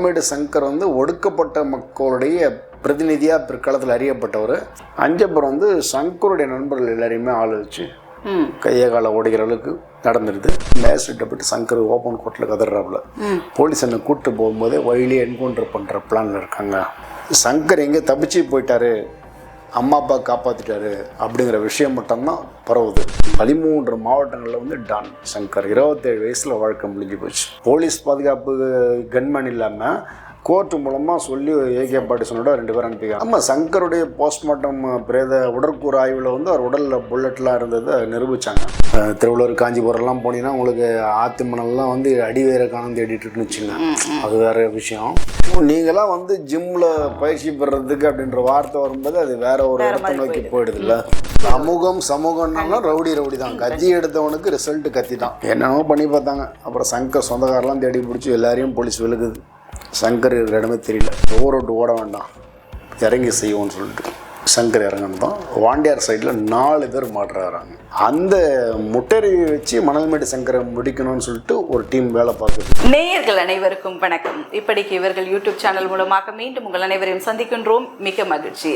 மணல்மேடு சங்கர் வந்து ஒடுக்கப்பட்ட மக்களுடைய பிரதிநிதியாக பிற்காலத்தில் அறியப்பட்டவர். அஞ்சப்பர் வந்து சங்கருடைய நண்பர்கள் எல்லாரையுமே ஆள் வச்சு கையை காலை ஓடிக்கிற அளவுக்கு நடந்துருது. மேஸ்ட்ரிட்ட போயிட்டு சங்கர் ஓப்பன் கோர்ட்டில் கதறாப்புல. போலீஸ் என்னை கூப்பிட்டு போகும்போதே வழியிலே என்கவுண்டர் பண்ணுற பிளானில் இருக்காங்க. சங்கர் எங்கே தப்பிச்சு போயிட்டாரு? அம்மா அப்பா காப்பாற்றிட்டாரு அப்படிங்கிற விஷயம் மட்டும்தான் பரவுது. பதிமூன்று மாவட்டங்களில் வந்து டான் சங்கர் இருபத்தேழு வயசில் வாழ்க்கை முடிஞ்சு போச்சு. போலீஸ் பாதுகாப்பு கன்மேன் இல்லாமல் கோர்ட் மூலமாக சொல்லி ஏகே பாட்டிசனோட ரெண்டு பேரும் அனுப்பிக்காங்க ஆமாம் சங்கருடைய போஸ்ட்மார்ட்டம் பிரேத உடற்கூறு ஆய்வில் வந்து அவர் உடலில் புல்லட்லாம் இருந்ததை நிரூபித்தாங்க திருவள்ளூர் காஞ்சிபுரம்லாம் போனீங்கன்னா உங்களுக்கு ஆத்திமணல்லாம் வந்து அடிவேற காணம் தேடிட்டு இருக்குன்னு வச்சுங்க அது வேற விஷயம். நீங்களாம் வந்து ஜிம்மில் பயிற்சி பெறதுக்கு அப்படின்ற வார்த்தை வரும்போது அது வேற ஒரு இடத்தை நோக்கி போயிடுது. இல்லை சமூகம் சமூகம்னாலும் ரவுடி ரவுடி தான். கத்தி எடுத்தவனுக்கு ரிசல்ட் கத்தி தான் என்னென்னமோ பண்ணி பார்த்தாங்க. அப்புறம் சங்கர் சொந்தக்காரெல்லாம் தேடி பிடிச்சி எல்லாரையும் போலீஸ் விழுகுது. சங்கர் இருக்கிற இடமே தெரியல. ஓவர் விட்டு ஓட வேண்டாம். இறங்கி செய்வோம்னு சொல்லிட்டு சங்கர் இறங்கணும் தான் வாண்டியார் சைடில் நாலு பேர் மாட்டுறாங்க அந்த முட்டறிவை வச்சு மணல்மேடு சங்கரை முடிக்கணும்னு சொல்லிட்டு ஒரு டீம் வேலை பார்க்குது. நேயர்கள் அனைவருக்கும் வணக்கம். இப்படிக்கு இவர்கள் யூடியூப் சேனல் மூலமாக மீண்டும் உங்கள் அனைவரையும் சந்திக்கின்றோம். மிக மகிழ்ச்சி.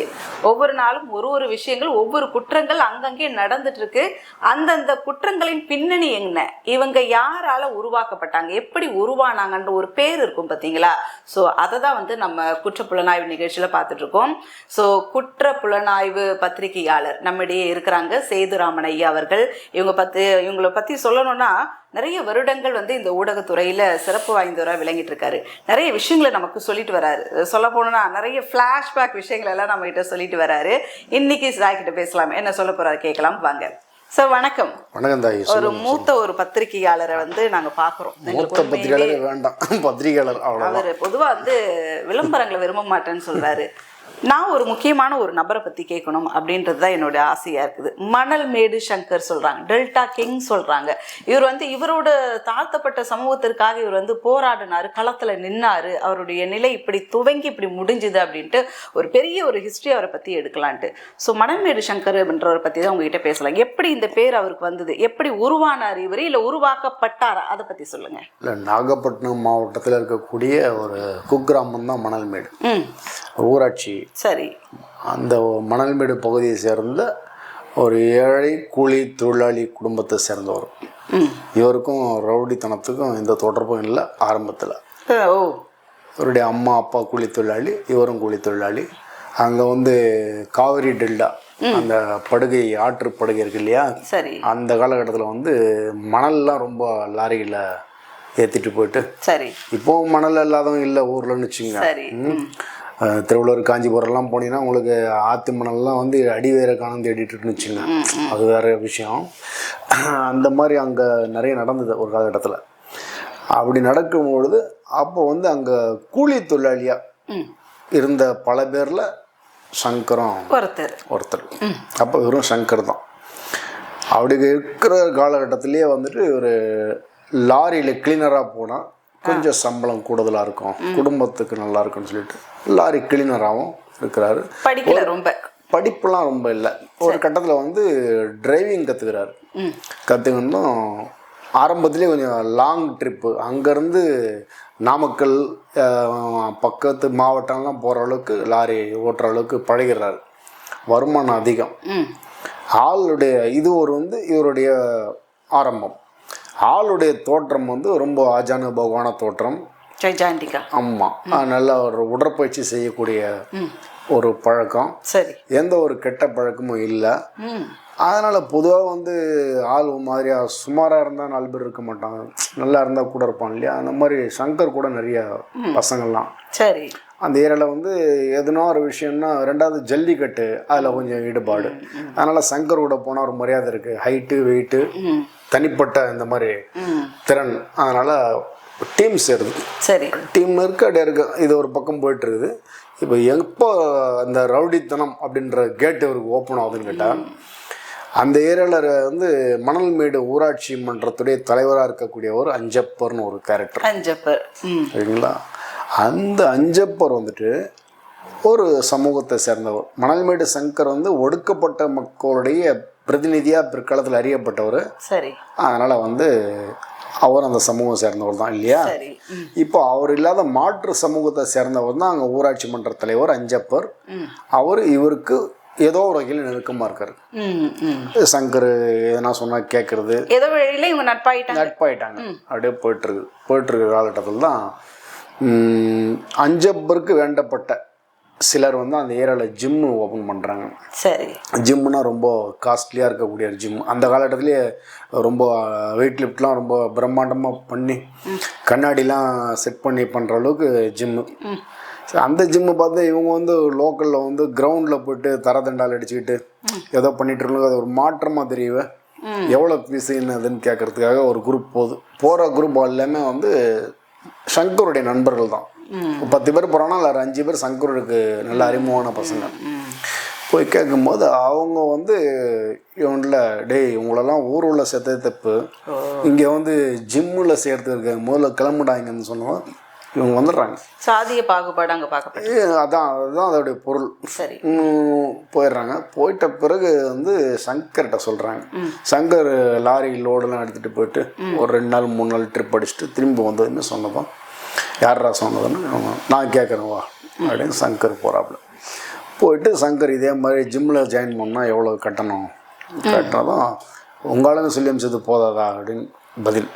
ஒவ்வொரு நாளும் ஒரு ஒரு விஷயங்கள் ஒவ்வொரு குற்றங்கள் அங்கங்கே நடந்துட்டு இருக்கு அந்தந்த குற்றங்களின் பின்னணி என்ன? இவங்க யாரால உருவாக்கப்பட்டாங்க? எப்படி உருவானாங்கன்ற ஒரு பேர் இருக்கும் பார்த்தீங்களா? ஸோ அதை தான் வந்து நம்ம குற்ற புலனாய்வு நிகழ்ச்சியில் பார்த்துட்டு இருக்கோம். ஸோ குற்ற புலனாய்வு பத்திரிகையாளர் நம்மிடையே இருக்கிறாங்க. சேதுராமன் ஐயா அவர்கள் இவங்க பற்றி இவங்களை பற்றி சொல்லணும்னா நிறைய வருடங்கள் வந்து இந்த ஊடகத்துறையில் சிறப்பு வாய்ந்தவராக விளங்கிட்டு இருக்காரு நிறைய விஷயங்களை நமக்கு சொல்லிட்டு வராரு. சொல்ல போனோம்னா நிறைய ஃப்ளாஷ்பேக் விஷயங்கள் எல்லாம் நம்ம கிட்ட சொல்லிட்டு வராரு. இன்னைக்கு சாய் கிட்ட பேசலாம். என்ன சொல்ல போறாரு கேட்கலாம். வாங்க. சார் வணக்கம். வணக்கம் தாய். ஒரு மூத்த ஒரு பத்திரிகையாளரை வந்து நாங்க பாக்குறோம் மூத்த பத்திரிகையாளர் வேண்டாம். பத்திரிகையாளர் அவர் பொதுவா வந்து விளம்பரங்களை விரும்ப மாட்டேன்னு சொல்றாரு. நான் ஒரு முக்கியமான ஒரு நபரை பத்தி கேட்கணும் அப்படின்றது தான் என்னோட ஆசையா இருக்குது. மணல் மேடு சங்கர் சொல்றாங்க டெல்டா கிங் சொல்றாங்க. இவர் வந்து இவரோட தாழ்த்தப்பட்ட சமூகத்திற்காக இவர் வந்து போராடினாரு களத்துல நின்னாரு. அவருடைய நிலை இப்படி துவங்கி இப்படி முடிஞ்சுது அப்படின்ட்டு ஒரு பெரிய ஒரு ஹிஸ்டரி அவரை பத்தி எடுக்கலான்ட்டு. ஸோ மணல்மேடு சங்கர் அப்படின்றவரை பத்தி தான் உங்ககிட்ட பேசலாம். எப்படி இந்த பேர் அவருக்கு வந்தது? எப்படி உருவானார் இவர்? இல்ல உருவாக்கப்பட்டாரா? அதை பத்தி சொல்லுங்க. இல்லை நாகப்பட்டினம் மாவட்டத்தில் இருக்கக்கூடிய ஒரு குக்கிராமம் தான் மணல்மேடு ஊராட்சி சரி. அந்த மணல்மேடு பகுதியை சேர்ந்த ஒரு ஏழை கூலி தொழிலாளி குடும்பத்தை சேர்ந்தவர். இவருக்கும் ரவுடித்தனத்துக்கும் எந்த தொடர்பும் இல்லை ஆரம்பத்தில். ஓ. இவருடைய அம்மா அப்பா கூலி தொழிலாளி இவரும் கூலி தொழிலாளி. அங்கே வந்து காவிரி டெல்டா அந்த படுகை ஆற்று படுகை இருக்கு இல்லையா? சரி. அந்த காலகட்டத்தில் வந்து மணல்லாம் ரொம்ப லாரியில் ஏற்றிட்டு போயிட்டு. சரி. இப்போவும் மணல் இல்லாதவங்க இல்லை ஊர்லன்னு வச்சுங்க திருவள்ளூர் காஞ்சிபுரம்லாம் போனீங்கன்னா உங்களுக்கு ஆத்து மணல்லாம் வந்து அடி வேற காணம் தேடிட்டு இருக்குன்னு வச்சுங்க அது வேற விஷயம். அந்த மாதிரி அங்கே நிறைய நடந்தது ஒரு காலகட்டத்தில். அப்படி நடக்கும் பொழுது அப்போ வந்து அங்கே கூலி தொழிலாளியாக இருந்த பல பேரில் சங்கரம் ஒருத்தர். ஒருத்தர். அப்போ வெறும் சங்கர் தான். அப்படி இருக்கிற காலகட்டத்திலேயே வந்துட்டு ஒரு லாரியில் கிளீனராக போனால் கொஞ்சம் சம்பளம் கூடுதலாக இருக்கும். குடும்பத்துக்கு நல்லா இருக்கும்னு சொல்லிட்டு லாரி கிளீனராகவும் இருக்கிறாரு. படிக்கல ரொம்ப. படிப்புலாம் ரொம்ப இல்லை. ஒரு கட்டத்தில் வந்து டிரைவிங் கற்றுக்கிறாரு கற்றுக்கணும் ஆரம்பத்திலே கொஞ்சம் லாங் ட்ரிப்பு அங்கேருந்து நாமக்கல் பக்கத்து மாவட்டம்லாம் போகிற அளவுக்கு லாரி ஓட்டுற அளவுக்கு பழகிறாரு. வருமானம் அதிகம். ஆளுடைய இது ஒரு வந்து இவருடைய ஆரம்பம். ஆளுடைய தோற்றம் வந்து ரொம்ப ஆஜானுபவமான தோற்றம். ஜெய்ஜாண்டிகா. ஆமாம் நல்ல ஒரு உடற்பயிற்சி செய்யக்கூடிய ஒரு பழக்கம். சரி. எந்த ஒரு கெட்ட பழக்கமும் இல்லை. அதனால் பொதுவாக வந்து ஆள் ஒரு மாதிரியா சுமாராக இருந்தால் நாலு பேர் இருக்க மாட்டாங்க. நல்லா இருந்தால் கூட இருப்பான் இல்லையா? அந்த மாதிரி சங்கர் கூட நிறைய பசங்கள்லாம். சரி. அந்த ஏரியாவில் வந்து எதுனா ஒரு விஷயம்னா ரெண்டாவது ஜல்லிக்கட்டு அதில் கொஞ்சம் ஈடுபாடு. அதனால் சங்கர் கூட போனால் ஒரு மரியாதை இருக்குது ஹைட்டு வெயிட்டு தனிப்பட்ட இந்த மாதிரி திறன். அதனால் டீம் சேருது. சரி. டீம் இருக்கு அப்படியே இருக்கு. இது ஒரு பக்கம் போயிட்டு இருக்குது இப்போ எப்போ அந்த ரவுடித்தனம் அப்படின்ற கேட் இவருக்கு ஓப்பன் ஆகுதுன்னு கேட்டால் அந்த ஏரியாவில் வந்து மணல்மேடு ஊராட்சி மன்றத்துடைய தலைவராக இருக்கக்கூடிய ஒரு அஞ்சப்பர்னு ஒரு கேரக்டர் அஞ்சப்பர். சரிங்களா? அந்த அஞ்சப்பர் வந்துட்டு ஒரு சமூகத்தை சேர்ந்தவர். மணல்மேடு சங்கர் வந்து ஒடுக்கப்பட்ட மக்களுடைய பிரதிநிதியாக பிற்காலத்தில் அறியப்பட்டவர். சரி. அதனால் வந்து அவர் அந்த சமூகம் சேர்ந்தவர் தான் இல்லையா? இப்போ அவர் இல்லாத மாற்று சமூகத்தை சேர்ந்தவர் தான் அங்கே ஊராட்சி மன்ற தலைவர் அஞ்சப்பர். அவர் இவருக்கு ஏதோ ஒரு வகையில் நெருக்கமாக இருக்காரு. சங்கர் எதனா சொன்னால் கேட்குறது ஏதோ வழியில இவங்க நட்பாயிட்டாங்க. நட்பாயிட்டாங்க. அப்படியே போயிட்டுருக்கு போயிட்டுருக்க காலகட்டத்தில் தான் அஞ்சப்பருக்கு வேண்டப்பட்ட சிலர் வந்து அந்த ஏரியாவில் ஜிம்மு ஓப்பன் பண்ணுறாங்க சரி. ஜிம்முனா ரொம்ப காஸ்ட்லியாக இருக்கக்கூடிய ஒரு ஜிம் அந்த காலகட்டத்திலேயே ரொம்ப வெயிட் லிஃப்ட்லாம் ரொம்ப பிரம்மாண்டமாக பண்ணி கண்ணாடிலாம் செட் பண்ணி பண்ணுற அளவுக்கு ஜிம்மு அந்த ஜிம்மு பார்த்து இவங்க வந்து லோக்கலில் வந்து கிரவுண்டில் போயிட்டு தரதண்டால் அடிச்சுக்கிட்டு ஏதோ பண்ணிட்டு இருக்காங்க அது ஒரு மாற்றமாக தெரியவே. எவ்வளோ ஃபீஸ் என்னதுன்னு கேட்கறதுக்காக ஒரு குரூப் போகுது போகிற குரூப் எல்லாமே வந்து சங்கருடைய நண்பர்கள் தான். பத்து பேர் போகிறாங்கன்னா அதில் அஞ்சு பேர் சங்கருக்கு நல்ல அறிமுகமான பசங்க. போய் கேட்கும்போது அவங்க வந்து இவன்ல டேய் இவங்களெல்லாம் ஊர் உள்ள செத்தது தப்பு. இங்கே வந்து ஜிம்மில் சேர்த்துருக்கு முதல்ல கிளம்புடாங்கன்னு சொன்னோம் இவங்க வந்துடுறாங்க. சாதிய பாகுபாடு அங்க ஏ, அதான் அதுதான் அதோடைய பொருள். சரி. போயிடுறாங்க. போயிட்ட பிறகு வந்து சங்கர்கிட்ட சொல்கிறாங்க சங்கர் லாரி லோடெல்லாம் எடுத்துகிட்டு போயிட்டு ஒரு ரெண்டு நாள் மூணு நாள் ட்ரிப் அடிச்சுட்டு திரும்பி வந்ததுன்னு சொன்னதும் யாரா சொன்னதுன்னு நான் கேட்குறேன் வா அப்படின்னு சங்கர் போகிறாப்புல போயிட்டு சங்கர் இதே மாதிரி ஜிம்மில் ஜாயின் பண்ணால் எவ்வளோ கட்டணும்? கட்டினதும் உங்களாலும் சொல்லி அமிச்சது போதாதா அப்படின்னு பதில்.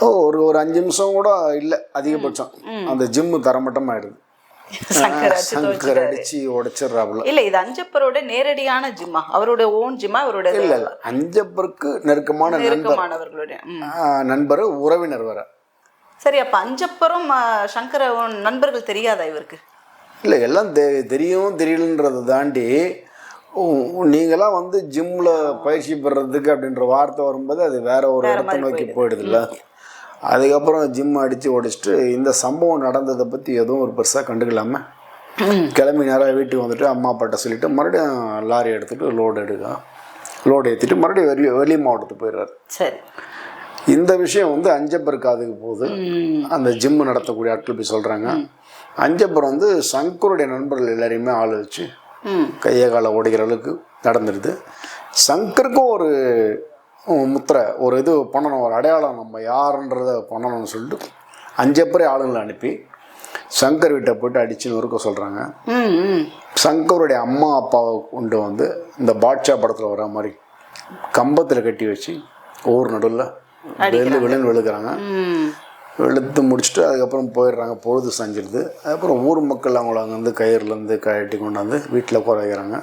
ஓ ஒரு ஒரு அஞ்சு நிமிஷம் கூட இல்லை அதிகபட்சம். அந்த ஜிம்மு சங்கர் அடிச்சு சங்கர் அடிச்சு உடைச்சிடுறாப்புல இல்ல இது அஞ்சப்பரோட நேரடியான ஜிம்மா அவரோட ஓன் ஜிம்மா அவரோட இல்ல இல்ல அஞ்சப்பருக்கு நெருக்கமான நண்பர். நண்பர் உறவினர் வர சரி அப்ப அஞ்சப்பரும் ஆ, சங்கர நண்பர்கள் தெரியாதா இவருக்கு? இல்லை எல்லாம் தெ தெரியும் தெரியலன்றதை தாண்டி நீங்களாம் வந்து ஜிம்மில் பயிற்சி பெறதுக்கு அப்படின்ற வார்த்தை வரும்போது அது வேற ஒரு இடத்த நோக்கி போயிடுதுல்ல? அதுக்கப்புறம் ஜிம் அடித்து ஓடிச்சிட்டு இந்த சம்பவம் நடந்ததை பற்றி எதுவும் ஒரு பெருசாக கண்டுக்கலாம? கிளம்பி நேராக வீட்டுக்கு வந்துட்டு அம்மா அப்பாட்ட சொல்லிட்டு மறுபடியும் லாரி எடுத்துகிட்டு லோடு எடுக்க லோடு ஏற்றிட்டு மறுபடியும் வெளி வெளி மாவட்டத்துக்கு போயிடுறாரு. சரி. இந்த விஷயம் வந்து அஞ்சப்பர் காதுக்கு போகுது. அந்த ஜிம் நடத்தக்கூடிய ஆட்கள் போய் சொல்கிறாங்க அஞ்சப்பர் வந்து சங்கருடைய நண்பர்கள் எல்லாரையுமே ஆள் வச்சு கையை காலை ஓடிக்கிற அளவுக்கு நடந்துடுது சங்கருக்கும் ஒரு முத்திரை ஒரு இது பண்ணணும் ஒரு அடையாளம் நம்ம யாருன்றத பண்ணணும்னு சொல்லிட்டு அஞ்சப்பரே ஆளுங்களை அனுப்பி சங்கர் வீட்டை போயிட்டு அடிச்சு நொறுக்க சொல்கிறாங்க சங்கருடைய அம்மா அப்பாவை கொண்டு வந்து இந்த பாட்ஷா படத்தில் வர மாதிரி கம்பத்தில் கட்டி வச்சு ஊர் நடுவில் வெள்ளு வெளுன்னு வெளுக்கிறாங்க. வெளுத்து முடிச்சுட்டு அதுக்கப்புறம் போயிடுறாங்க. பொழுது சஞ்சிருது அதுக்கப்புறம் ஊர் மக்கள் அவங்கள அங்கேருந்து கயிறுலேருந்து கழட்டி கொண்டாந்து வீட்டில் குறைக்கிறாங்க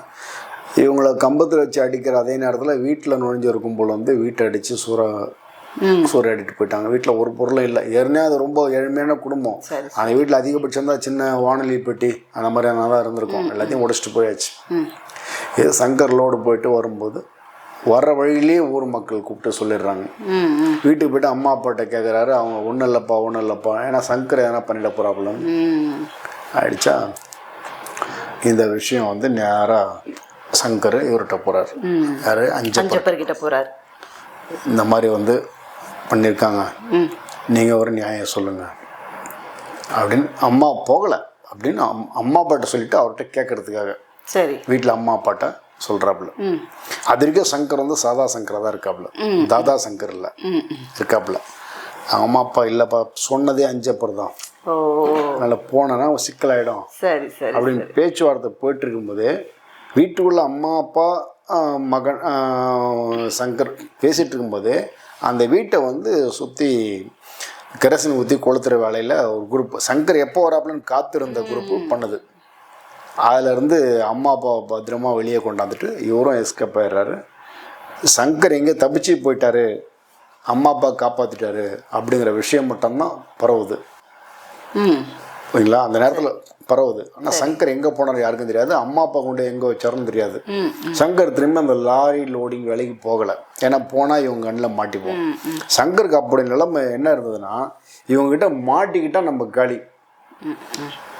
இவங்கள கம்பத்தில் வச்சு அடிக்கிற அதே நேரத்தில் வீட்டில் நுழைஞ்சு இருக்கும் போல் வந்து வீட்டை அடித்து சூற சூறையாடிட்டு போயிட்டாங்க. வீட்டில் ஒரு பொருளும் இல்லை. ஏற்கனவே அது ரொம்ப ஏழ்மையான குடும்பம். அந்த வீட்டில் அதிகபட்சம் தான் சின்ன வானொலி பெட்டி அந்த மாதிரியான தான் இருந்திருக்கும். எல்லாத்தையும் உடைச்சிட்டு போயாச்சு. இது சங்கர் லோடு போயிட்டு வரும்போது வர வழியிலேயே ஊர் மக்கள் கூப்பிட்டு சொல்லிடுறாங்க. வீட்டுக்கு போயிட்டு அம்மா அப்பாட்ட கேட்குறாரு அவங்க ஒன்றும் இல்லைப்பா ஒன்றும் இல்லைப்பா. ஏன்னா சங்கர் எதனா பண்ணிட போகிறாப்புல ம் ஆயிடுச்சா? இந்த விஷயம் வந்து நேராக சங்கர் இவர்கிட்ட போகிறார் யார்? அஞ்சு அஞ்சப்பர்கிட்ட போறாரு. இந்த மாதிரி வந்து பண்ணியிருக்காங்க நீங்கள் ஒரு நியாயம் சொல்லுங்கள் அப்படின்னு அம்மா போகலை. அப்படின்னு அம் அம்மா அப்பாட்ட சொல்லிட்டு அவர்கிட்ட கேட்கறதுக்காக சரி. வீட்டில் அம்மா அப்பாட்ட சொல்கிறாப்புல அது வரைக்கும் சங்கர் வந்து சாதா சங்கராக தான் இருக்காப்புல. தாதா சங்கர் இல்லை. இருக்காப்புல. அம்மா அப்பா இல்லைப்பா சொன்னதே அஞ்சப்பர் தான். அதனால் போனேன்னா சிக்கலாயிடும். சரி சரி அப்படின்னு பேச்சுவார்த்தை போயிட்டு இருக்கும்போது வீட்டுக்குள்ள அம்மா அப்பா மகன் சங்கர் பேசிகிட்டு இருக்கும்போது அந்த வீட்டை வந்து சுற்றி கெரசின் ஊற்றி கொளுத்துற வேலையில் ஒரு குரூப் சங்கர் எப்போ வராப்புலன்னு காத்திருந்த குரூப்பு பண்ணுது. அதிலேருந்து அம்மா அப்பா பத்திரமா வெளியே கொண்டாந்துட்டு இவரும் எஸ்கேப் ஆயிடுறாரு. சங்கர் எங்கே தப்பிச்சு போயிட்டாரு அம்மா அப்பா காப்பாற்றிட்டாரு அப்படிங்கிற விஷயம் மட்டும்தான் பரவுது. ஓகேங்களா அந்த நேரத்தில் பரவுது. ஆனால் சங்கர் எங்கே போனார் யாருக்கும் தெரியாது. அம்மா அப்பா கொண்டு எங்கே வச்சாருன்னு தெரியாது. சங்கர் திரும்பி அந்த லாரி லோடிங் வேலைக்கு போகலை. ஏன்னா போனால் இவங்க கண்ணில் மாட்டிப்போம். சங்கருக்கு அப்படி நிலைமை என்ன இருந்ததுன்னா இவங்ககிட்ட மாட்டிக்கிட்டா நம்ம காலி.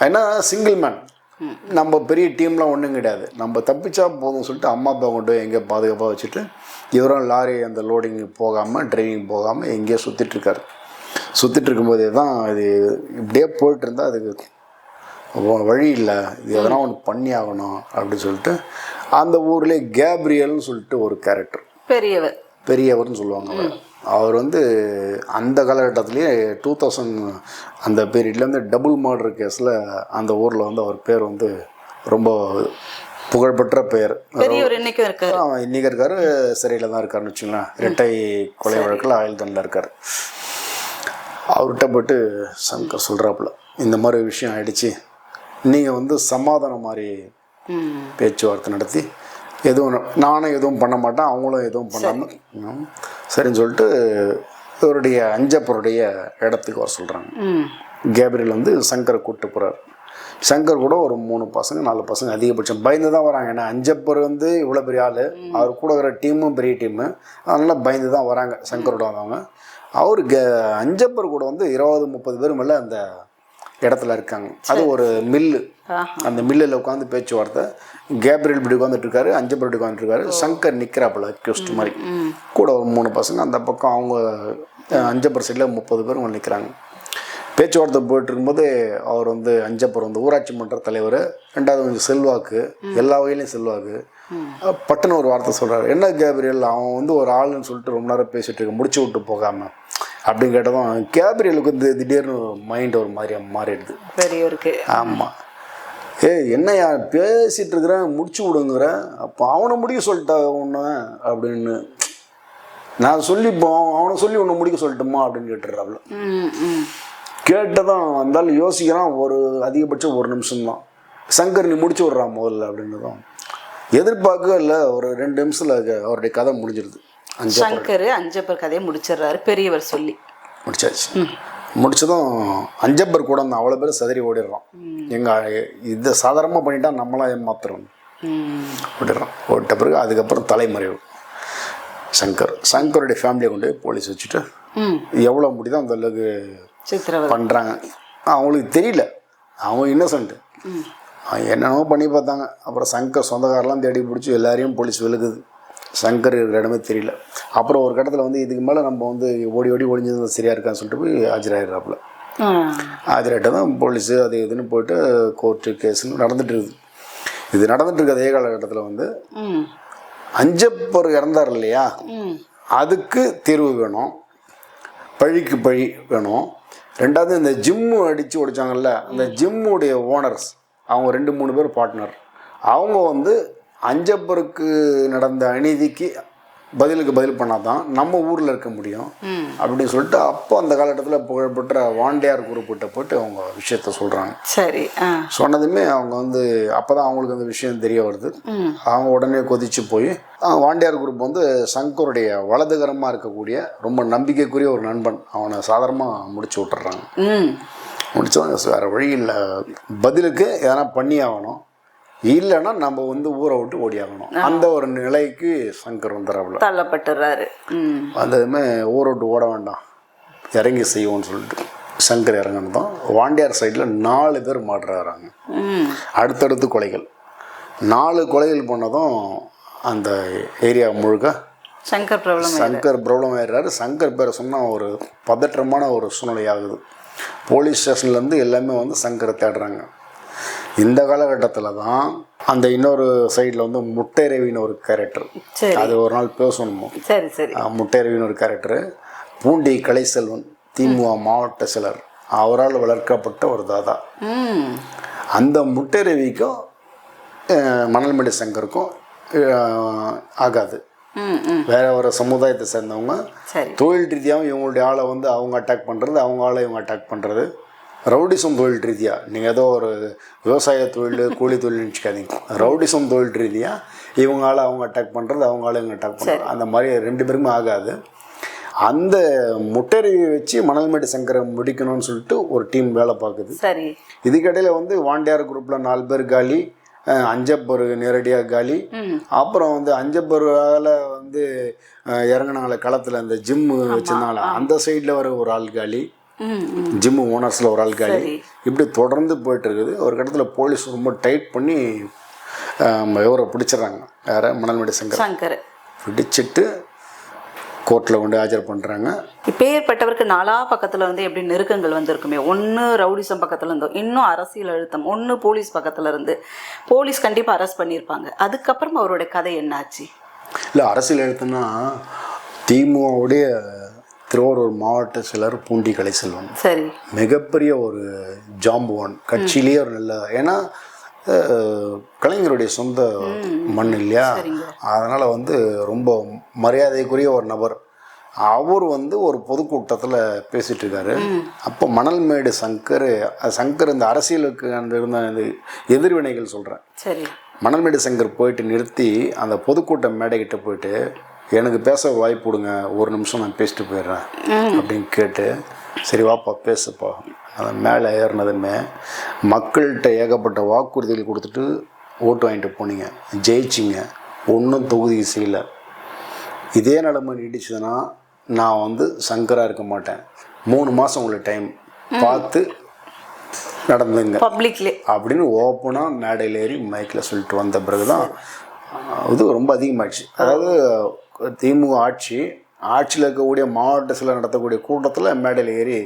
ஏன்னா சிங்கிள் மேன் நம்ம பெரிய டீம்லாம் ஒன்றும் கிடையாது. நம்ம தப்பிச்சா போதும் சொல்லிட்டு அம்மா அப்பா கொண்டு எங்கே பாதுகாப்பாக வச்சுட்டு இவரும் லாரி அந்த லோடிங் போகாமல் டிரைவிங் போகாமல் எங்கேயோ சுற்றிட்டு இருக்காரு. சுற்றிட்டு இருக்கும்போதே தான் இது இப்படியே போயிட்டு இருந்தால் அதுக்கு வழி இல்லை. இது எதனா ஒன்று பண்ணி ஆகணும் அப்படின்னு சொல்லிட்டு அந்த ஊர்லேயே கேப்ரியல்னு சொல்லிட்டு ஒரு கேரக்டர் பெரியவர். பெரியவர்னு சொல்லுவாங்க அவரை. வந்து அந்த காலகட்டத்திலேயே டூ தௌசண்ட் அந்த பீரியட்ல வந்து டபுள் மர்டர் கேஸில் அந்த ஊரில் வந்து அவர் பேர் வந்து ரொம்ப புகழ்பெற்ற பெயர். இன்னைக்கு இருக்காரு. சிறையில் தான் இருக்காருன்னு வச்சுங்களேன் இரட்டை கொலை வழக்கில் ஆயுள் தண்டில் இருக்காரு. அவர்கிட்ட போயிட்டு சங்கர் சொல்கிறாப்புல இந்த மாதிரி விஷயம் ஆயிடுச்சு. நீங்கள் வந்து சமாதானம் மாதிரி பேச்சுவார்த்தை நடத்தி எதுவும் நானும் எதுவும் பண்ண மாட்டேன் அவங்களும் எதுவும் பண்ணாமல் சரின்னு சொல்லிட்டு இவருடைய அஞ்சப்பருடைய இடத்துக்கு வர சொல்கிறாங்க கேப்ரியல் வந்து சங்கரை கூப்பிட்டு போகிறார் சங்கர் கூட ஒரு மூணு பசங்க நாலு பசங்க அதிகபட்சம் பயந்து தான் வராங்க. ஏன்னா அஞ்சப்பர் வந்து இவ்வளோ பெரிய ஆள். அவர் கூட இருக்கிற டீமும் பெரிய டீமு. அதனால பயந்து தான் வராங்க சங்கரோட வந்தவங்க. அவர் கே அஞ்சப்பர் கூட வந்து இருபது முப்பது பேர் மேலே அந்த இடத்துல இருக்காங்க. அது ஒரு மில்லு. அந்த மில்லில் உட்காந்து பேச்சுவார்த்தை. கேப்ரியல் இப்படி உட்காந்துட்டு இருக்காரு அஞ்சப்பர் இப்படி உட்காந்துட்டு இருக்காரு சங்கர் நிற்கிறாப்புல கியூஸ்ட் மாதிரி. கூட ஒரு மூணு பசங்க அந்த பக்கம் அவங்க அஞ்சப்பர் சைடில் முப்பது பேர் அவங்க நிற்கிறாங்க பேச்சுவார்த்தை போயிட்டு இருக்கும்போது அவர் வந்து அஞ்சப்பர் வந்து ஊராட்சி மன்ற தலைவர் ரெண்டாவது கொஞ்சம் செல்வாக்கு எல்லா வகையிலையும் செல்வாக்கு. பட்டுன்னு ஒரு வார்த்தை சொல்கிறாரு என்ன கேப்ரியல்? அவன் வந்து ஒரு ஆளுன்னு சொல்லிட்டு ரொம்ப நேரம் பேசிட்டு இருக்க முடிச்சு விட்டு போகாமல் அப்படின்னு கேட்டதும் கேப்ரியலுக்கு வந்து திடீர்னு மைண்ட் ஒரு மாதிரி மாறிடுது. பெரியவருக்கு. ஆமாம் ஏய் என்னையா பேசிட்டு இருக்கிறேன் முடிச்சு விடுங்கிற அப்போ அவனை முடிக்க சொல்லிட்டா ஒன்று அப்படின்னு. நான் சொல்லி இப்போ அவனை சொல்லி ஒன்று முடிக்க சொல்லட்டுமா அப்படின்னு கேட்டுறாப்புல கேட்டதான் வந்தாலும் யோசிக்கிறான் ஒரு அதிகபட்சம் ஒரு நிமிஷம்தான். சங்கர் நீ முடிச்சு விட்றான் முதல்ல அப்படின்னதும். எதிர்பார்க்கவே இல்லை ஒரு ரெண்டு நிமிஷத்தில் அவருடைய கதை முடிஞ்சிருது. சங்கர் அஞ்சப்பர் கதையை முடிச்சிடுறாரு பெரியவர் சொல்லி. முடிச்சாச்சு. முடிச்சதும் அஞ்சப்பர் கூட அந்த அவ்வளோ பேர் சதறி ஓடிடுறான் எங்கள் இதை சாதாரணமாக பண்ணிட்டா நம்மளாம் ஏமாத்துறோம். ம். ஓடிடுறான் ஓட்ட பிறகு அதுக்கப்புறம் தலைமறைவு. சங்கர் சங்கருடைய ஃபேமிலியை கொண்டு போய் போலீஸ் வச்சுட்டு எவ்வளோ முடியுதோ அந்த அளவுக்கு பண்ணுறாங்க அவங்களுக்கு தெரியல. அவங்க இன்னசென்ட் என்னென்னமோ பண்ணி பார்த்தாங்க. அப்புறம் சங்கர் சொந்தக்காரெல்லாம் தேடி பிடிச்சி எல்லாரையும் போலீஸ் விழுகுது. சங்கர் இருக்கிற இடமே தெரியல. அப்புறம் ஒரு கட்டத்தில் வந்து இதுக்கு மேலே நம்ம வந்து ஓடி ஓடி ஒளிஞ்சது சரியாக இருக்கான்னு சொல்லிட்டு போய் ஆஜராயிடுறாப்புல ஆ. ஆஜராயிட்ட தான் போலீஸு அது இதுன்னு போயிட்டு கோர்ட்டு கேஸுன்னு நடந்துட்டு இருக்குது. இது நடந்துட்டு இருக்க அதே காலகட்டத்தில் வந்து அஞ்சப்பர் இறந்தார் இல்லையா? அதுக்கு தீர்வு வேணும். பழிக்கு பழி வேணும். ரெண்டாவது இந்த ஜிம்மு அடித்து ஒடிச்சாங்கல்ல அந்த ஜிம்முடைய ஓனர்ஸ் அவங்க ரெண்டு மூணு பேர் பார்ட்னர் அவங்க வந்து அஞ்சப்பருக்கு நடந்த அநீதிக்கு பதிலுக்கு பதில் பண்ணால் தான் நம்ம ஊரில் இருக்க முடியும். அப்படின்னு சொல்லிட்டு அப்போ அந்த காலகட்டத்தில் புகழ்பெற்ற வாண்டியார் குரூப்பிட்ட போட்டு அவங்க விஷயத்த சொல்கிறாங்க சரி சொன்னதுமே அவங்க வந்து அப்போ தான் அவங்களுக்கு அந்த விஷயம் தெரிய வருது. அவங்க உடனே கொதிச்சு போய் வாண்டியார் குரூப் வந்து சங்கருடைய வலதுகரமாக இருக்கக்கூடிய ரொம்ப நம்பிக்கைக்குரிய ஒரு நண்பன். அவனை சாதாரணமாக முடிச்சு விட்டுறாங்க. முடிச்சவங்க வேறு வழி இல்லை. பதிலுக்கு எதனா பண்ணி ஆகணும் இல்லைன்னா நம்ம வந்து ஊரை விட்டு ஓடி ஆகணும் அந்த ஒரு நிலைக்கு சங்கர் வந்துடுறாப்புல தள்ளப்பட்டுறாரு. ம். வந்ததுமே ஊரை விட்டு ஓட வேண்டாம். இறங்கி செய்வோம்னு சொல்லிட்டு சங்கர் இறங்கினதும் வாண்டியார் சைடில் நாலு பேர் மாட்டுறாங்க ம். அடுத்தடுத்து கொலைகள். நாலு கொலைகள் பண்ணதும் அந்த ஏரியா முழுக்க சங்கர் பிரபலம் சங்கர் ப்ராப்ளம் ஆயிடுறாரு சங்கர் பேரை சொன்னால் ஒரு பதற்றமான ஒரு சூழ்நிலை ஆகுது போலீஸ் ஸ்டேஷன்லேருந்து எல்லாமே வந்து சங்கரை தேடுறாங்க. இந்த காலகட்டத்தில் தான் அந்த இன்னொரு சைடில் வந்து முட்டைரவின்னு ஒரு கேரக்டர் அது ஒரு நாள் பேசணுமோ? சரி சரி. முட்டைரவின்னு ஒரு கேரக்டர் பூண்டி கலைசெல்வன் திமுக மாவட்ட செயலர் அவரால் வளர்க்கப்பட்ட ஒரு தாதா. அந்த முட்டைரவிக்கும் மணல்மேடு சங்கருக்கும் ஆகாது. வேற ஒரு சமுதாயத்தை சேர்ந்தவங்க. சரி. தொழில் ரீதியாகவும் இவங்களுடைய ஆளை வந்து அவங்க அட்டாக் பண்ணுறது அவங்க ஆளை இவங்க அட்டாக் பண்ணுறது ரவுடிசம் தொழில் ரீதியாக நீங்கள் ஏதோ ஒரு விவசாய தொழில் கூலி தொழில் நினச்சிக்காதீங்க. ரவுடிசம் தொழில் ரீதியாக இவங்க ஆளை அவங்க அட்டாக் பண்ணுறது அவங்க ஆளை இவங்க அட்டாக் பண்ணுறது அந்த மாதிரி ரெண்டு பேருமே ஆகாது. அந்த முட்டறிவை வச்சு மணல்மேடு சங்கரை முடிக்கணும்னு சொல்லிட்டு ஒரு டீம் வேலை பார்க்குது. சரி. இதுக்கிடையில் வந்து வாண்டியார் குரூப்பில் நாலு பேர் காலி அஞ்சப்பர் நேரடியாக காலி. அப்புறம் வந்து அஞ்சப்பரால் வந்து இறங்குனாங்களே களத்தில் அந்த ஜிம்மு வச்சிருந்தாங்களே அந்த சைடில் வர ஒரு ஆள் காலி. ம் ம் ஜிம்மு ஓனர்ஸில் ஒரு ஆள் காலி. இப்படி தொடர்ந்து போயிட்டு இருக்குது ஒரு கட்டத்தில் போலீஸ் ரொம்ப டைட் பண்ணி இவரை பிடிச்சிடுறாங்க. யாரை மணல்மேடு சங்கர். சங்கர். பிடிச்சிட்டு கோர்ட்டில் கொண்டு ஆஜர் பண்ணுறாங்க இப்பேற்பட்டவருக்கு நாலா பக்கத்துல வந்து எப்படி நெருக்கங்கள் வந்திருக்குமே? ஒன்று ரவுடிசம் பக்கத்துல இருந்தோம் இன்னும் அரசியல் அழுத்தம் ஒன்று போலீஸ் பக்கத்துல இருந்து போலீஸ் கண்டிப்பா அரெஸ்ட் பண்ணியிருப்பாங்க. அதுக்கப்புறம் அவருடைய கதை என்னாச்சு? இல்லை அரசியல் எழுத்துனா திமுகவுடைய திருவாரூர் மாவட்ட செயலர் பூண்டி கலைசெல்வன் சரி. மிகப்பெரிய ஒரு ஜாம்புவான். கட்சியிலேயே ஒரு நல்ல ஏன்னா கலைஞருடைய சொந்த மண் இல்லையா? அதனால் வந்து ரொம்ப மரியாதைக்குரிய ஒரு நபர். அவர் வந்து ஒரு பொதுக்கூட்டத்தில் பேசிட்டு இருக்காரு அப்போ மணல்மேடு சங்கர் சங்கர் இந்த அரசியலுக்கு அந்த இருந்த எதிர்வினைகள் சொல்கிறேன் சரி. மணல்மேடு சங்கர் போயிட்டு நிறுத்தி அந்த பொதுக்கூட்ட மேடைக்கிட்ட போயிட்டு எனக்கு பேச வாய்ப்பு கொடுங்க. ஒரு நிமிஷம் நான் பேசிட்டு போயிடுறேன் அப்படின்னு கேட்டு சரி வாப்பா பேசுப்பா. அதை மேலே ஏறினதுமே மக்கள்கிட்ட ஏகப்பட்ட வாக்குறுதிகள் கொடுத்துட்டு ஓட்டு வாங்கிட்டு போனீங்க. ஜெயிச்சிங்க. ஒன்றும் தொகுதி செய்யலை இதே நிலைமை நீடிச்சதுன்னா நான் வந்து சங்கராக இருக்க மாட்டேன். மூணு மாதம் உங்களுக்கு டைம் பார்த்து நடந்துங்க. பப்ளிக்லே அப்படின்னு ஓப்பனாக மேடையில் ஏறி மைக்கில் சொல்லிட்டு வந்த பிறகு தான் இது ரொம்ப அதிகமாகிடுச்சு அதாவது திமுக ஆட்சி ஆட்சியில் இருக்கக்கூடிய மாவட்டத்தில் நடத்தக்கூடிய கூட்டத்தில் மேடையில் ஏறி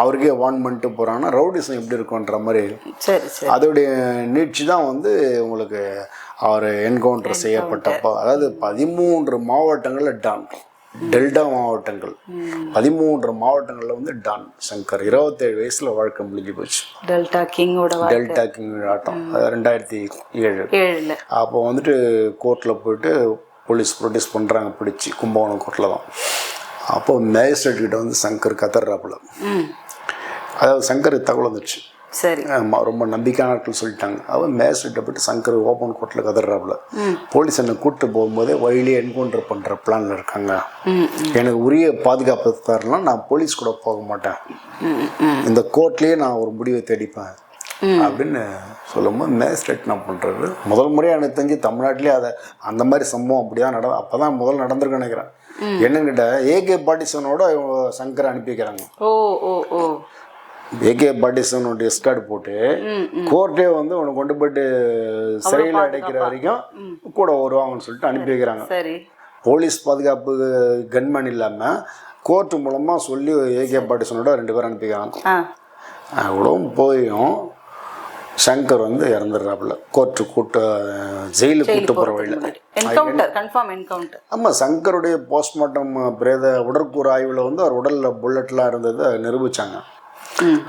அவருக்கே வான் பண்ணிட்டு போகிறாங்கன்னா ரவுடிசம் எப்படி இருக்குன்ற மாதிரி சரி அதோடைய நீட்சி தான் வந்து உங்களுக்கு அவர் என்கவுண்டர் செய்யப்பட்டப்போ. அதாவது பதிமூன்று மாவட்டங்களில் டான் டெல்டா மாவட்டங்கள். பதிமூன்று மாவட்டங்களில் வந்து டான் சங்கர். இருபத்தேழு வயசில் வாழ்க்கை முடிஞ்சு போச்சு. டெல்டா கிங்கோட டெல்டா கிங் ஆட்டம். ரெண்டாயிரத்தி ஏழு. அப்போ வந்துட்டு கோர்ட்டில் போயிட்டு போலீஸ் ப்ரொடியூஸ் பண்ணுறாங்க பிடிச்சி கும்பகோணம் கோர்ட்டில் தான். அப்போ மேஜிஸ்ட்ரேட் கிட்ட வந்து சங்கர் கதறாப்புல ம். அதாவது சங்கர் தகவல் வந்துச்சு சரி. ஆமா, ரொம்ப நம்பிக்கையான ஆட்கள் சொல்லிட்டாங்க. அவன் மேஜிஸ்ட்ரேட்டை போயிட்டு சங்கர் ஓப்பன் கோர்ட்டில் கதறாப்புல போலீஸ் என்னை கூப்பிட்டு போகும்போதே வழியிலே என்கவுண்டர் பண்ணுற பிளானில் இருக்காங்க. எனக்கு உரிய பாதுகாப்பு தரலாம் நான் போலீஸ் கூட போக மாட்டேன். இந்த கோர்ட்லேயே நான் ஒரு முடிவை தேடிப்பேன். அப்படின்னு சொல்லும்போது மேஜிஸ்ட்ரேட் என்ன பண்ணுறாரு முதல் முறையாக எனக்கு தெரிஞ்சு தமிழ்நாட்டிலே அதை அந்த மாதிரி சம்பவம் அப்படி தான் நட அப்போ தான் முதல் நடந்திருக்குன்னு நினைக்கிறேன். என்னங்கிட்ட ஏகே பாட்டிசனோட சங்கரை அனுப்பி வைக்கிறாங்க ஓ ஓ. ஓ ஏகே பாட்டிசனோட எஸ்கார்டு போட்டு கோர்ட்டே வந்து உன்னை கொண்டு போயிட்டு சிறையில் அடைக்கிற வரைக்கும் கூட வருவாங்கன்னு சொல்லிட்டு அனுப்பி வைக்கிறாங்க சரி. போலீஸ் பாதுகாப்பு கன்மேன் இல்லாமல் கோர்ட்டு மூலமாக சொல்லி ஏகே பாட்டிசனோட ரெண்டு பேரும் அனுப்பிக்கிறாங்க ஆ. அவ்வளவும் போயும் சங்கர் வந்து இறந்துடுறாப்புல. கோர்ட்டு கூட்ட ஜெயிலுக்கு கூட்டு போகிற வழியில். ஆமாம் சங்கருடைய போஸ்ட்மார்ட்டம் பிரேத உடற்கூறு ஆய்வில் வந்து அவர் உடலில் புல்லட்லாம் இருந்ததை நிரூபித்தாங்க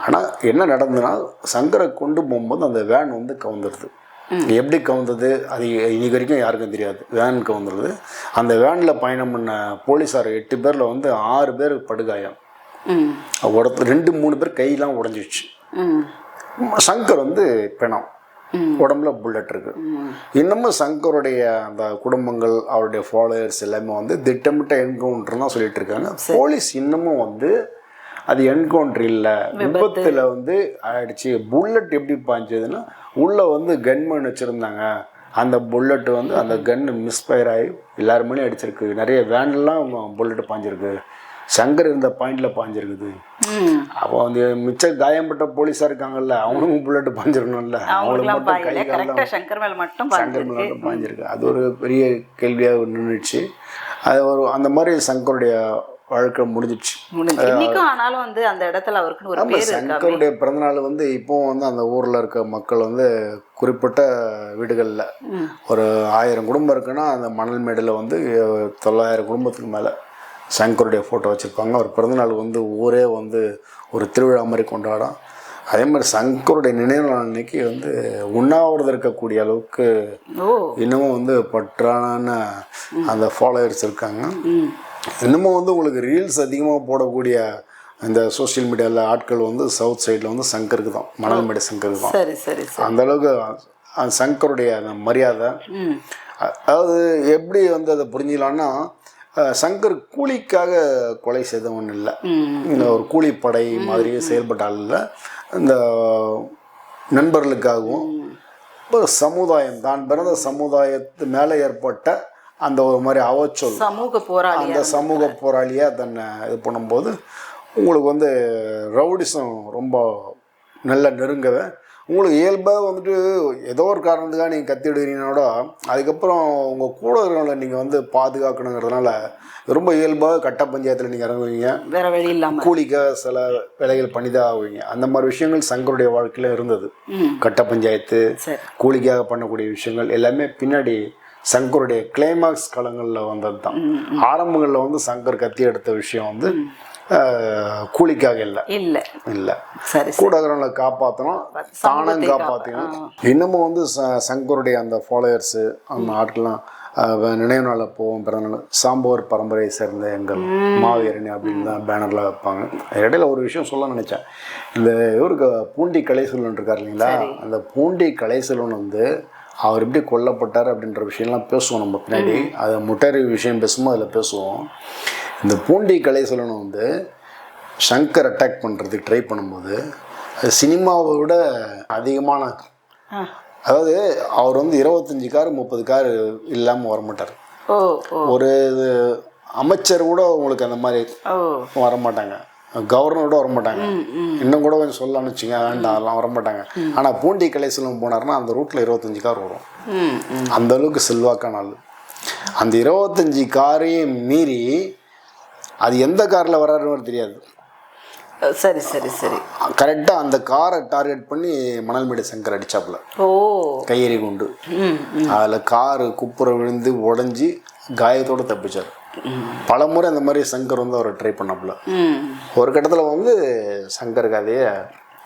ஆனால் என்ன நடந்ததுன்னா சங்கரை கொண்டு போகும்போது அந்த வேன் வந்து கவுந்துருது. எப்படி கவுந்தது? அது இன்னைக்கு வரைக்கும் யாருக்கும் தெரியாது. வேன் கவுந்துருது. அந்த வேனில் பயணம் பண்ண போலீஸார் எட்டு பேரில் வந்து ஆறு பேர் படுகாயம். ஒருத்தர் ரெண்டு மூணு பேர் கையெல்லாம் உடஞ்சிடுச்சு சங்கர் வந்து பிணம். உடம்புல புல்லட் இருக்கு. இன்னமும் சங்கருடைய அந்த குடும்பங்கள் அவருடைய ஃபாலோயர்ஸ் எல்லாமே வந்து திட்டமிட்ட என்கவுண்டர் தான் சொல்லிட்டு இருக்காங்க. போலீஸ் இன்னமும் வந்து அது என்கவுண்டர் இல்லை. விபத்தில் வந்து ஆயிடுச்சு. புல்லட் எப்படி பாய்ஞ்சதுன்னா உள்ள வந்து கன்மேன் வச்சுருந்தாங்க. அந்த புல்லட் வந்து அந்த கன்று மிஸ்ஃபயர் ஆகி எல்லார் மேலேயும் அடிச்சிருக்கு. நிறைய வேன்லாம் புல்லட் பாய்ஞ்சிருக்கு சங்கர் இருந்த பாயிண்ட்ல பாய்ஞ்சிருக்குது ம். அப்போ வந்து மிச்ச காயம்பட்ட போலீஸாக இருக்காங்கல்ல அவனுக்கும் புல்லட் பாஞ்சிருக்கணும்ல. அவங்களுக்கு மட்டும் கை சங்கர் மேல மட்டும் சங்கர் பாஞ்சிருக்கு மட்டும் பாஞ்சிருக்கு. அது ஒரு பெரிய கேள்வியாக நின்றுச்சு அது ஒரு அந்த மாதிரி சங்கருடைய வாழ்க்கை முடிஞ்சிடுச்சு ஆனாலும் வந்து அந்த இடத்துல அவருக்குன்னு ஒரு பேர் சங்கருடைய பிறந்தநாள் வந்து இப்போ வந்து அந்த ஊரில் இருக்க மக்கள் வந்து குறிப்பிட்ட வீடுகளில் ஒரு ஆயிரம் குடும்பம் இருக்குன்னா அந்த மணல் மேடில் வந்து தொள்ளாயிரம் குடும்பத்துக்கு மேலே சங்கருடைய ஃபோட்டோ வச்சுருப்பாங்க. அவர் பிறந்தநாள் வந்து ஊரே வந்து ஒரு திருவிழா மாதிரி கொண்டாடும். அதே மாதிரி சங்கருடைய நினைவு நாள் அன்னைக்கு வந்து உண்ணாவிரதம் இருக்கக்கூடிய அளவுக்கு இன்னமும் வந்து பற்றான அந்த ஃபாலோயர்ஸ் இருக்காங்க. இன்னமும் வந்து உங்களுக்கு ரீல்ஸ் அதிகமாக போடக்கூடிய இந்த சோஷியல் மீடியாவில் ஆட்கள் வந்து சவுத் சைடில் வந்து சங்கருக்கு தான் மணல்மேடு சங்கருக்கு தான். சரி சரி அந்த அளவுக்கு சங்கருடைய அந்த மரியாதை அதாவது எப்படி வந்து அதை புரிஞ்சிக்கலாம்னா சங்கர் கூலிக்காக கொலை செய்தவன் இல்லை. இந்த ஒரு கூலிப்படை மாதிரியே செயல்பட்ட ஆள் இல்லை. இந்த நண்பர்களுக்காகவும் ஒரு சமுதாயம் தான் பிறந்த சமுதாயத்து மேலே ஏற்பட்ட அந்த ஒரு மாதிரி அவச்சொல். சமூக போராளி அந்த சமூக போராளியாக தன்னை இது பண்ணும்போது உங்களுக்கு வந்து ரவுடிசம் ரொம்ப நல்ல நெருங்கவே உங்களுக்கு இயல்பாக வந்துட்டு ஏதோ ஒரு காரணத்துக்காக நீங்கள் கத்தி விடுறீங்களோட அதுக்கப்புறம் உங்கள் கூட இருக்கிறவங்கள நீங்கள் வந்து பாதுகாக்கணுங்கிறதுனால ரொம்ப இயல்பாக கட்ட பஞ்சாயத்தில் நீங்கள் இறங்குவீங்க. வேற வழி இல்லாம. கூலிக்காக சில வேலைகள் பண்ணி தான் ஆகுவீங்க அந்த மாதிரி விஷயங்கள் சங்கருடைய வாழ்க்கையில் இருந்தது. கட்ட பஞ்சாயத்து கூலிக்காக பண்ணக்கூடிய விஷயங்கள் எல்லாமே பின்னாடி சங்கருடைய கிளைமாக்ஸ் களங்களில் வந்தது தான் ஆரம்பங்களில் வந்து சங்கர் கத்தி எடுத்த விஷயம் வந்து கூலிக்காக இல்லை. இல்ல. இல்லை. சரி கூடகரங்களை காப்பாற்றணும் தானும் காப்பாற்றணும் இன்னமும் வந்து ச- சங்கருடைய அந்த ஃபாலோயர்ஸு அந்த ஆட்கள்லாம் நினைவு நாளில் போவோம் பிறந்தநாள் சாம்பவர் பரம்பரையை சேர்ந்த எங்கள் மாவீரணி அப்படின்னு தான் பேனரில் வைப்பாங்க. இடையில ஒரு விஷயம் சொல்ல நினச்சேன். இந்த இவருக்கு பூண்டி கலைசெல்வன் இருக்கார் இல்லைங்களா? அந்த பூண்டி கலைசெல்வன் வந்து அவர் எப்படி கொல்லப்பட்டார் அப்படின்ற விஷயம்லாம் பேசுவோம் நம்ம பின்னாடி. அது முட்டறிவு விஷயம் பேசும்போது அதில் பேசுவோம். இந்த பூண்டி கலைசெல்வன் வந்து ஷங்கர் அட்டாக் பண்ணுறதுக்கு ட்ரை பண்ணும்போது சினிமாவை விட அதிகமான. அதாவது அவர் வந்து இருபத்தஞ்சி கார் முப்பது கார் இல்லாமல் வரமாட்டார். ஓ ஓ. ஒரு இது அமைச்சர் கூட உங்களுக்கு அந்த மாதிரி ஓ. வரமாட்டாங்க. கவர்னர் கூட வரமாட்டாங்க. இன்னும் கூட கொஞ்சம் சொல்லலாம்னு வச்சுங்க வேண்டாம் அதெல்லாம் வரமாட்டாங்க. ஆனால் பூண்டி கலைசெல்வம் போனார்னா அந்த ரூட்டில் இருபத்தஞ்சி கார் வரும் அந்த அளவுக்கு செல்வாக்கான ஆள். அந்த இருபத்தஞ்சி காரையும் மீறி அது எந்த காரில் வர்றாருன்னு தெரியாது. சரி சரி சரி. கரெக்டாக அந்த காரை டார்கெட் பண்ணி மணல்மேடு சங்கர் அடிச்சாப்புல. ஓ. கையெறி கொண்டு. அதில் காரு குப்புற விழுந்து உடஞ்சி காயத்தோடு தப்பிச்சார். பல முறை அந்த மாதிரி சங்கர் வந்து அவரை ட்ரை பண்ணாப்புல. ஒரு கட்டத்தில் வந்து சங்கர் கதையை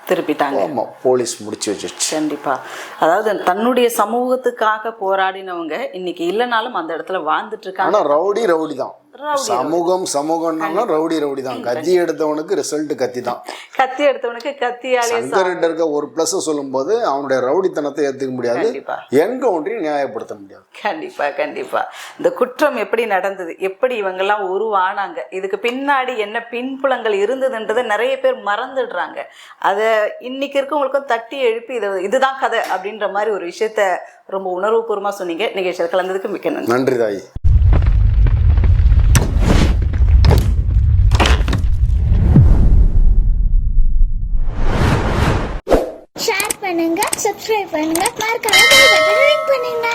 திருப்பிட்டாங்க. ஆமாம் போலீஸ் முடிச்சு வச்சிருச்சு. கண்டிப்பா. அதாவது தன்னுடைய சமூகத்துக்காக போராடினவங்க இன்னைக்கு இல்லைனாலும் அந்த இடத்துல வாழ்ந்துட்டு இருக்காங்க. ஆனால் ரவுடி ரவுடி தான் சமூகம் சமூகம்னா ரவுடி ரவுடி தான். கத்தி எடுத்தவனுக்கு ரிசல்ட் கத்தி தான். கத்தி எடுத்தவனுக்கு கத்தியாலே சங்கர்கிட்ட இருக்க ஒரு ப்ளஸ் சொல்லும்போது அவனுடைய ரவுடித்தனத்தை ஏற்றுக்க முடியாது. கண்டிப்பா. என்கவுண்டரையும் நியாயப்படுத்த முடியாது. கண்டிப்பா கண்டிப்பா. இந்த குற்றம் எப்படி நடந்தது? எப்படி இவங்கெல்லாம் உருவானாங்க? இதுக்கு பின்னாடி என்ன பின்புலங்கள் இருந்ததுன்றதை நிறைய பேர் மறந்துடுறாங்க. அதை இன்னைக்கு இருக்கவங்களுக்கும் தட்டி எழுப்பி இது இதுதான் கதை அப்படின்ற மாதிரி ஒரு விஷயத்த ரொம்ப உணர்வுபூர்வமாக சொன்னீங்க. நிகழ்ச்சியில் கலந்ததுக்கு மிக்க நன்றி. நன்றி தாய். சப்ஸ்கிரைப் பண்ணுங்க மறக்காம பெல் பட்டனை ரிங் பண்ணுங்க.